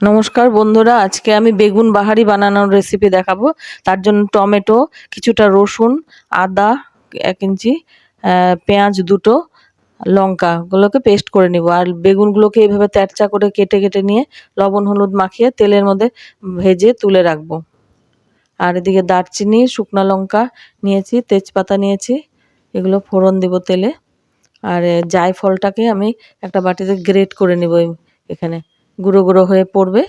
নমস্কার বন্ধুরা, আজকে আমি বেগুন বাহারি বানানোর রেসিপি দেখাবো। তার জন্য টমেটো, কিছুটা রসুন, আদা, এক ইঞ্চি পেঁয়াজ দুটো, লঙ্কা গুলোকে পেস্ট করে নিব। আর বেগুনগুলোকে এইভাবে তেরচা করে কেটে কেটে নিয়ে লবণ, হলুদ মাখিয়ে তেলের মধ্যে ভেজে তুলে রাখব। আর এদিকে দারচিনি, শুকনো লঙ্কা নিয়েছি, তেজপাতা নিয়েছি, এগুলো ফোড়ন দিব তেলে। আর, জায়ফলটাকে আমি একটা বাটিতে গ্রেট করে নিব এখানে। গুঁড়ো গুঁড়ো হয়ে পড়বে।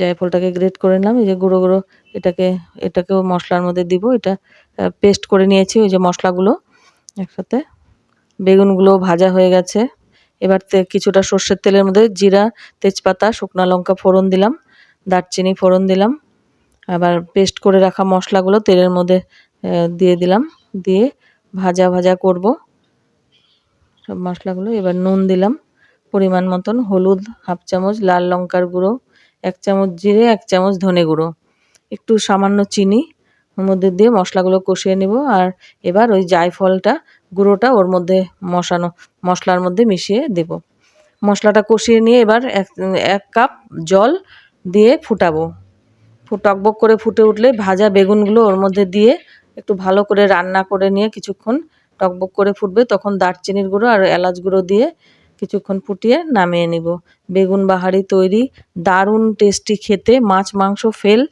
জায়ফলটাকে গ্রেট করে নিলাম, এই যে গুঁড়ো গুঁড়ো এটাকে, এটাকেও মশলার মধ্যে দিব। এটা পেস্ট করে নিয়েছি ওই যে মশলাগুলো একসাথে। বেগুনগুলো ভাজা হয়ে গেছে। এবার কিছুটা সর্ষের তেলের মধ্যে জিরা, তেজপাতা, শুকনো লঙ্কা ফোড়ন দিলাম, দারচিনি ফোড়ন দিলাম। আবার পেস্ট করে রাখা মশলাগুলো তেলের মধ্যে দিয়ে দিলাম। দিয়ে ভাজা ভাজা করব। সব মশলাগুলো, এবার নুন দিলাম। পরিমাণ মতন হলুদ, হাফ চামচ লাল লঙ্কার গুঁড়ো, এক চামচ জিরে, এক চামচ ধনে গুঁড়ো। একটু সামান্য চিনি ওর মধ্যে দিয়ে মশলাগুলো কষিয়ে নিব আর এবার ওই জায়ফলটা, গুঁড়োটা ওর মধ্যে মশানো, মশলার মধ্যে মিশিয়ে দেব। মশলাটা কষিয়ে নিয়ে এবার এক এক কাপ জল দিয়ে ফুটাবো। টকবক করে ফুটে উঠলে ভাজা বেগুনগুলো ওর মধ্যে দিয়ে একটু ভালো করে রান্না করে নিয়ে কিছুক্ষণ টকবক করে ফুটবে, তখন দারচিনির গুঁড়ো আর এলাচ গুঁড়ো দিয়ে কিছুক্ষণ ফুটিয়ে নামিয়ে নিব। বেগুন বাহারি তৈরি দারুণ টেস্টি খেতে মাছ মাংস ফেল।